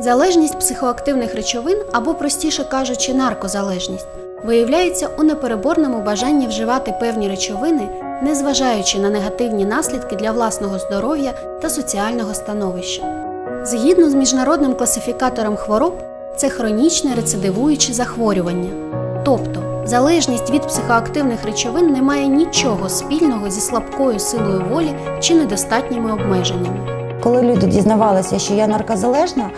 Залежність психоактивних речовин або, простіше кажучи, наркозалежність виявляється у непереборному бажанні вживати певні речовини, незважаючи на негативні наслідки для власного здоров'я та соціального становища. Згідно з міжнародним класифікатором хвороб, це хронічне рецидивуюче захворювання. Тобто, залежність від психоактивних речовин не має нічого спільного зі слабкою силою волі чи недостатніми обмеженнями. Коли люди дізнавалися, що я наркозалежна,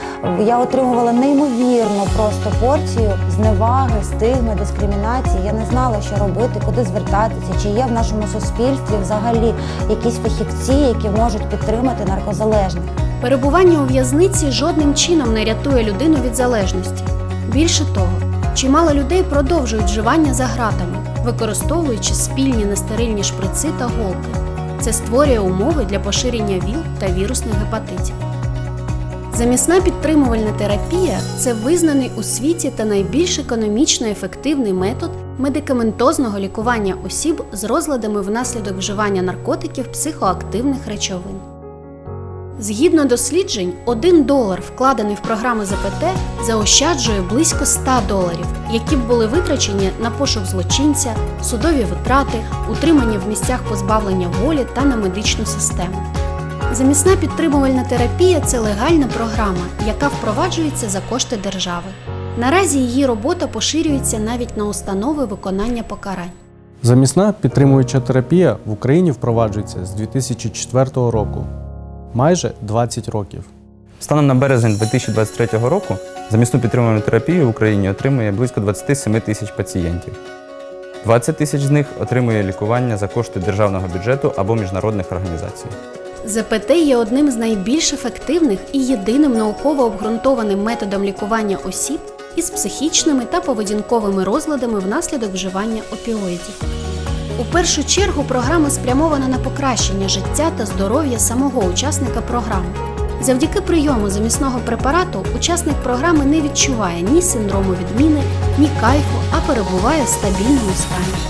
я отримувала неймовірну просто порцію зневаги, стигми, дискримінації. Я не знала, що робити, куди звертатися, чи є в нашому суспільстві взагалі якісь фахівці, які можуть підтримати наркозалежних. Перебування у в'язниці жодним чином не рятує людину від залежності. Більше того, чимало людей продовжують вживання за гратами, використовуючи спільні нестерильні шприци та голки. Це створює умови для поширення ВІЛ та вірусних гепатитів. Замісна підтримувальна терапія це визнаний у світі та найбільш економічно ефективний метод медикаментозного лікування осіб з розладами внаслідок вживання наркотиків психоактивних речовин. Згідно досліджень, 1 долар, вкладений в програми ЗПТ, заощаджує близько 100 доларів, які б були витрачені на пошук злочинця, судові витрати, утримання в місцях позбавлення волі та на медичну систему. Замісна підтримувальна терапія це легальна програма, яка впроваджується за кошти держави. Наразі її робота поширюється навіть на установи виконання покарань. Замісна підтримуюча терапія в Україні впроваджується з 2004 року, майже 20 років. Станом на березень 2023 року замісну підтримувану терапію в Україні отримує близько 27 тисяч пацієнтів. 20 тисяч з них отримує лікування за кошти державного бюджету або міжнародних організацій. ЗПТ є одним з найбільш ефективних і єдиним науково обґрунтованим методом лікування осіб із психічними та поведінковими розладами внаслідок вживання опіоїдів. У першу чергу програма спрямована на покращення життя та здоров'я самого учасника програми. Завдяки прийому замісного препарату учасник програми не відчуває ні синдрому відміни, ні кайфу, а перебуває в стабільному стані.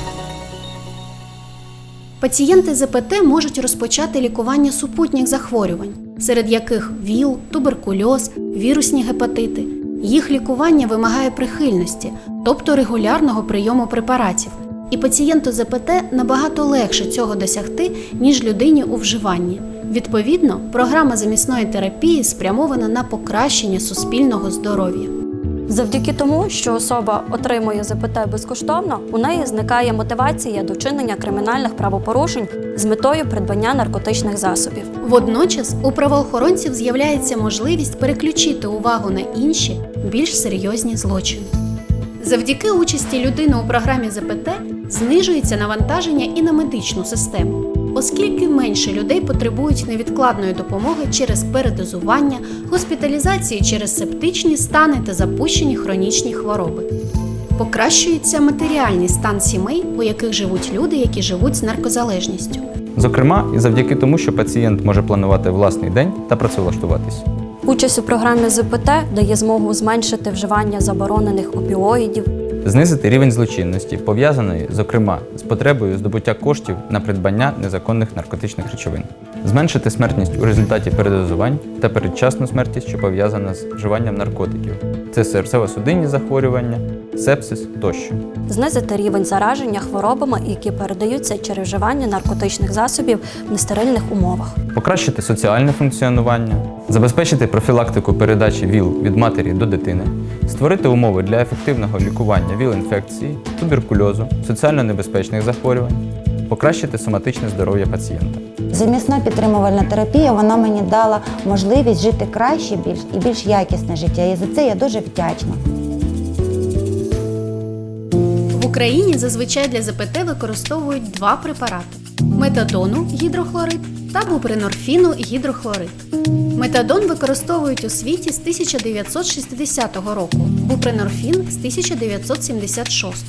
Пацієнти ЗПТ можуть розпочати лікування супутніх захворювань, серед яких ВІЛ, туберкульоз, вірусні гепатити. Їх лікування вимагає прихильності, тобто регулярного прийому препаратів. І пацієнту ЗПТ набагато легше цього досягти, ніж людині у вживанні. Відповідно, програма замісної терапії спрямована на покращення суспільного здоров'я. Завдяки тому, що особа отримує ЗПТ безкоштовно, у неї зникає мотивація до вчинення кримінальних правопорушень з метою придбання наркотичних засобів. Водночас у правоохоронців з'являється можливість переключити увагу на інші, більш серйозні злочини. Завдяки участі людини у програмі ЗПТ знижується навантаження і на медичну систему, оскільки менше людей потребують невідкладної допомоги через передозування, госпіталізації через септичні стани та запущені хронічні хвороби. Покращується матеріальний стан сімей, у яких живуть люди, які живуть з наркозалежністю. Зокрема, і завдяки тому, що пацієнт може планувати власний день та працевлаштуватись. Участь у програмі ЗПТ дає змогу зменшити вживання заборонених опіоїдів, Знизити рівень злочинності, пов'язаної, зокрема, з потребою здобуття коштів на придбання незаконних наркотичних речовин, зменшити смертність у результаті передозувань та передчасну смертність, що пов'язана з вживанням наркотиків. Це серцево-судинні захворювання, сепсис тощо. знизити рівень зараження хворобами, які передаються через вживання наркотичних засобів в нестерильних умовах. Покращити соціальне функціонування, забезпечити профілактику передачі ВІЛ від матері до дитини, створити умови для ефективного лікування ВІЛ-інфекції, туберкульозу, соціально небезпечних захворювань, покращити соматичне здоров'я пацієнта. Замісна підтримувальна терапія вона мені дала можливість жити краще більш і більш якісне життя. І за це я дуже вдячна. Україні зазвичай для ЗПТ використовують два препарати: метадону гідрохлорид та бупринорфіну гідрохлорид. Метадон використовують у світі з 1960 року, бупринорфін з 1976.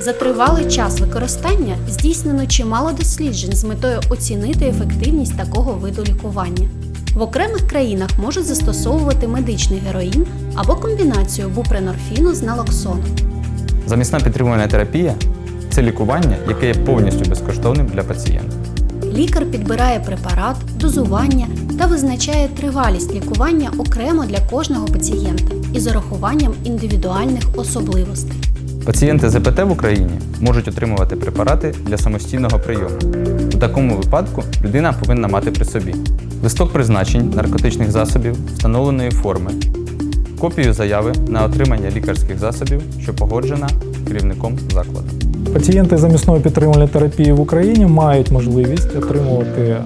За тривалий час використання здійснено чимало досліджень з метою оцінити ефективність такого виду лікування. В окремих країнах можуть застосовувати медичний героїн або комбінацію бупринорфіну з налоксоном. Замісна підтримувальна терапія це лікування, яке є повністю безкоштовним для пацієнта. Лікар підбирає препарат, дозування та визначає тривалість лікування окремо для кожного пацієнта із урахуванням індивідуальних особливостей. Пацієнти ЗПТ в Україні можуть отримувати препарати для самостійного прийому. У такому випадку людина повинна мати при собі листок призначень наркотичних засобів встановленої форми, копію заяви на отримання лікарських засобів, що погоджена керівником закладу. Пацієнти замісної підтримувальної терапії в Україні мають можливість отримувати е,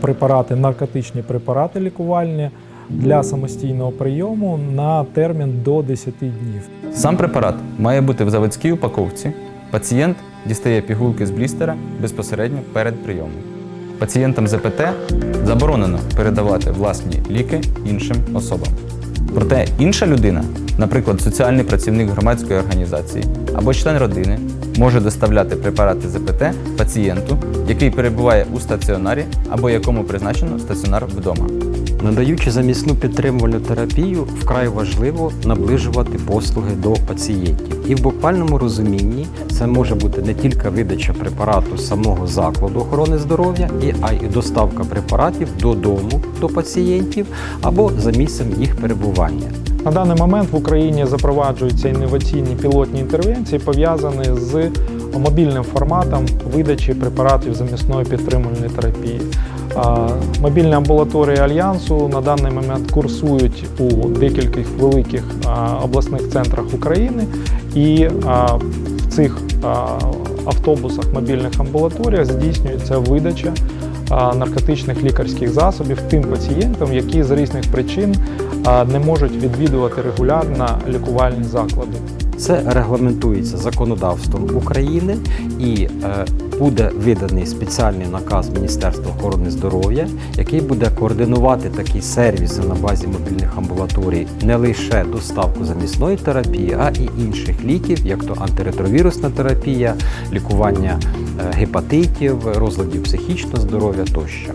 препарати, наркотичні препарати лікувальні для самостійного прийому на термін до 10 днів. Сам препарат має бути в заводській упаковці. Пацієнт дістає пігулки з блістера безпосередньо перед прийомом. Пацієнтам ЗПТ заборонено передавати власні ліки іншим особам. Проте інша людина, наприклад, соціальний працівник громадської організації або член родини, може доставляти препарати ЗПТ пацієнту, який перебуває у стаціонарі або якому призначено стаціонар вдома. Надаючи замісну підтримувальну терапію, вкрай важливо наближувати послуги до пацієнтів. І в буквальному розумінні це може бути не тільки видача препарату самого закладу охорони здоров'я, а й доставка препаратів додому до пацієнтів або за місцем їх перебування. На даний момент в Україні запроваджуються інноваційні пілотні інтервенції, пов'язані з мобільним форматом видачі препаратів замісної підтримувальної терапії. Мобільні амбулаторії Альянсу на даний момент курсують у декількох великих обласних центрах України, і в цих автобусах мобільних амбулаторіях здійснюється видача наркотичних лікарських засобів тим пацієнтам, які з різних причин не можуть відвідувати регулярно лікувальні заклади. Це регламентується законодавством України і е, буде виданий спеціальний наказ Міністерства охорони здоров'я, який буде координувати такі сервіси на базі мобільних амбулаторій не лише доставку замісної терапії, а і інших ліків, як то антиретровірусна терапія, лікування е, гепатитів, розладів психічного здоров'я тощо.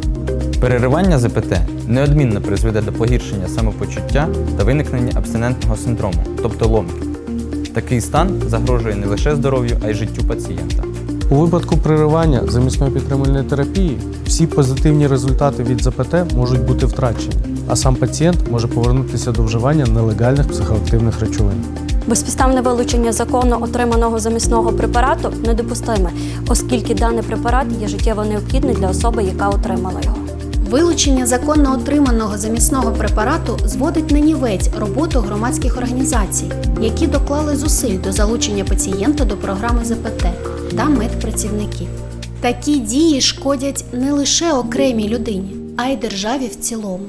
Переривання ЗПТ неодмінно призведе до погіршення самопочуття та виникнення абстинентного синдрому, тобто ломки. Такий стан загрожує не лише здоров'ю, а й життю пацієнта. У випадку приривання замісної підтримувальної терапії всі позитивні результати від ЗПТ можуть бути втрачені, а сам пацієнт може повернутися до вживання нелегальних психоактивних речовин. Безпідставне вилучення законно отриманого замісного препарату недопустиме, оскільки даний препарат є життєво необхідний для особи, яка отримала його. Вилучення законно отриманого замісного препарату зводить на нівець роботу громадських організацій, які доклали зусиль до залучення пацієнта до програми ЗПТ та медпрацівників. Такі дії шкодять не лише окремій людині, а й державі в цілому.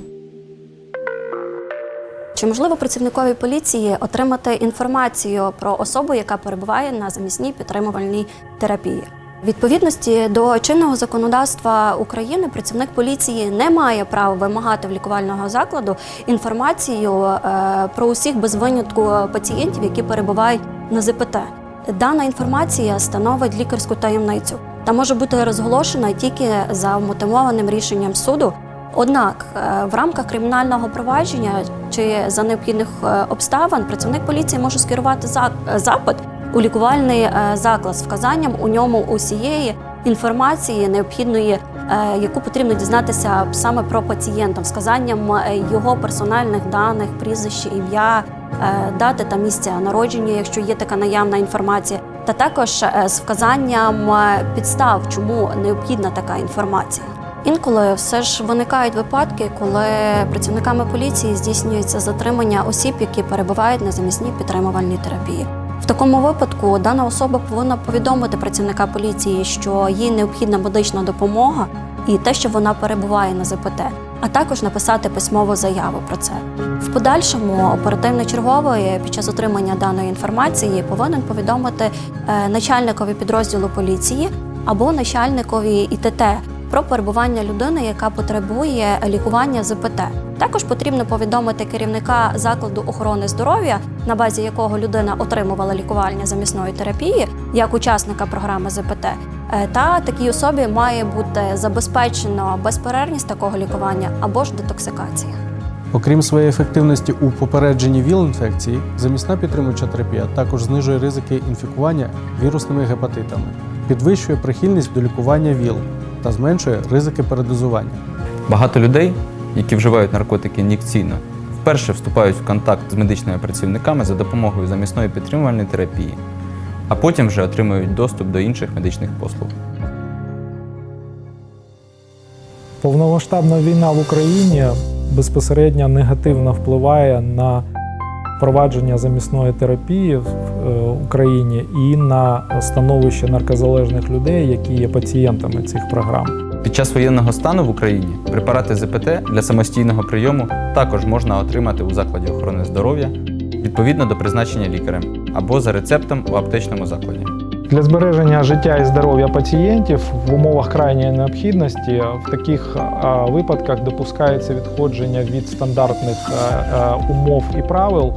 Чи можливо працівникові поліції отримати інформацію про особу, яка перебуває на замісній підтримувальній терапії? Відповідності до чинного законодавства України працівник поліції не має права вимагати в лікувального закладу інформацію е, про усіх без винятку пацієнтів, які перебувають на ЗПТ. Дана інформація становить лікарську таємницю та може бути розголошена тільки за вмотивованим рішенням суду Однак е, в рамках кримінального провадження чи за необхідних е, обставин працівник поліції може скерувати запит у лікувальний е, заклад з вказанням у ньому усієї інформації необхідної, е, яку потрібно дізнатися саме про пацієнта, вказанням е, його персональних даних, прізвище, ім'я, дати та місця народження, якщо є така наявна інформація, та також з вказанням підстав, чому необхідна така інформація. Інколи все ж виникають випадки, коли працівниками поліції здійснюється затримання осіб, які перебувають на замісній підтримувальній терапії. В такому випадку дана особа повинна повідомити працівника поліції, що їй необхідна медична допомога і те, що вона перебуває на ЗПТ, а також написати письмову заяву про це. В подальшому оперативний черговий під час отримання даної інформації повинен повідомити е, начальникові підрозділу поліції або начальникові ІТТ про перебування людини, яка потребує лікування ЗПТ. Також потрібно повідомити керівника закладу охорони здоров'я, на базі якого людина отримувала лікування замісної терапії як учасника програми ЗПТ. Е, Та такій особі має бути забезпечено безперервність такого лікування або ж детоксикація. Окрім своєї ефективності у попередженні ВІЛ-інфекції, замісна підтримуюча терапія також знижує ризики інфікування вірусними гепатитами, підвищує прихильність до лікування ВІЛ та зменшує ризики передозування. Багато людей які вживають наркотики ін'єкційно, вперше вступають в контакт з медичними працівниками за допомогою замісної підтримувальної терапії, а потім вже отримують доступ до інших медичних послуг. Повномасштабна війна в Україні безпосередньо негативно впливає на впровадження замісної терапії в е, Україні і на становище наркозалежних людей, які є пацієнтами цих програм. Під час воєнного стану в Україні препарати ЗПТ для самостійного прийому також можна отримати у закладі охорони здоров'я відповідно до призначення лікарем або за рецептом у аптечному закладі. Для збереження життя і здоров'я пацієнтів в умовах крайньої необхідності в таких випадках допускається відходження від стандартних а, умов і правил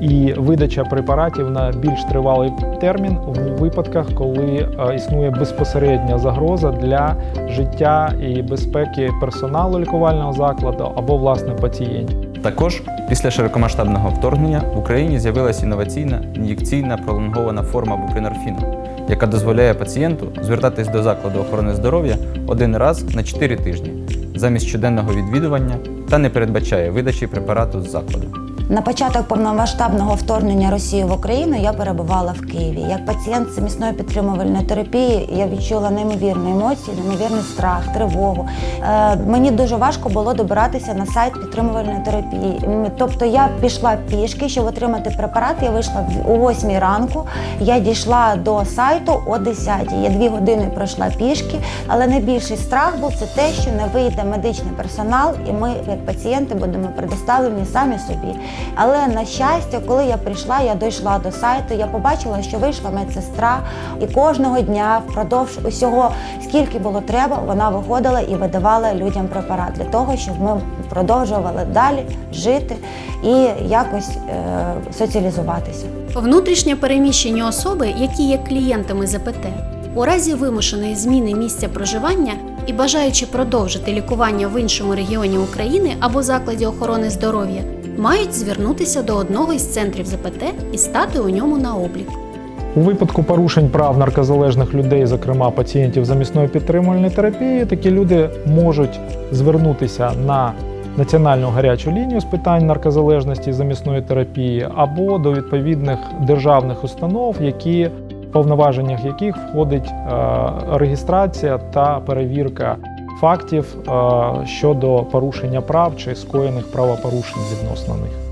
і видача препаратів на більш тривалий термін в випадках, коли існує безпосередня загроза для життя і безпеки персоналу лікувального закладу або власне пацієнтів. Також після широкомасштабного вторгнення в Україні з'явилася інноваційна ін'єкційна пролонгована форма бупринорфіну, яка дозволяє пацієнту звертатись до закладу охорони здоров'я один раз на 4 тижні замість щоденного відвідування та не передбачає видачі препарату з закладу. На початок повномасштабного вторгнення Росії в Україну я перебувала в Києві. Як пацієнт замісної підтримувальної терапії я відчула неймовірні емоції, неймовірний страх, тривогу. Е, мені дуже важко було добиратися на сайт підтримувальної терапії. Тобто я пішла пішки, щоб отримати препарат. Я вийшла о 8 ранку. Я дійшла до сайту о 10. Я дві години пройшла пішки, але найбільший страх був це те, що не вийде медичний персонал, і ми, як пацієнти, будемо предоставлені самі собі. Але на щастя, коли я прийшла, я дійшла до сайту, я побачила, що вийшла медсестра, і кожного дня впродовж усього, скільки було треба, вона виходила і видавала людям препарат для того, щоб ми продовжували далі жити і якось е, соціалізуватися. Внутрішньо переміщені особи, які є клієнтами ЗПТ, у разі вимушеної зміни місця проживання і бажаючи продовжити лікування в іншому регіоні України або закладі охорони здоров'я, мають звернутися до одного із центрів ЗПТ і стати у ньому на облік. У випадку порушень прав наркозалежних людей, зокрема пацієнтів замісної підтримувальної терапії, такі люди можуть звернутися на національну гарячу лінію з питань наркозалежності замісної терапії або до відповідних державних установ, які в повноваженнях яких входить е, реєстрація та перевірка фактів е, щодо порушення прав чи скоєних правопорушень відносно них.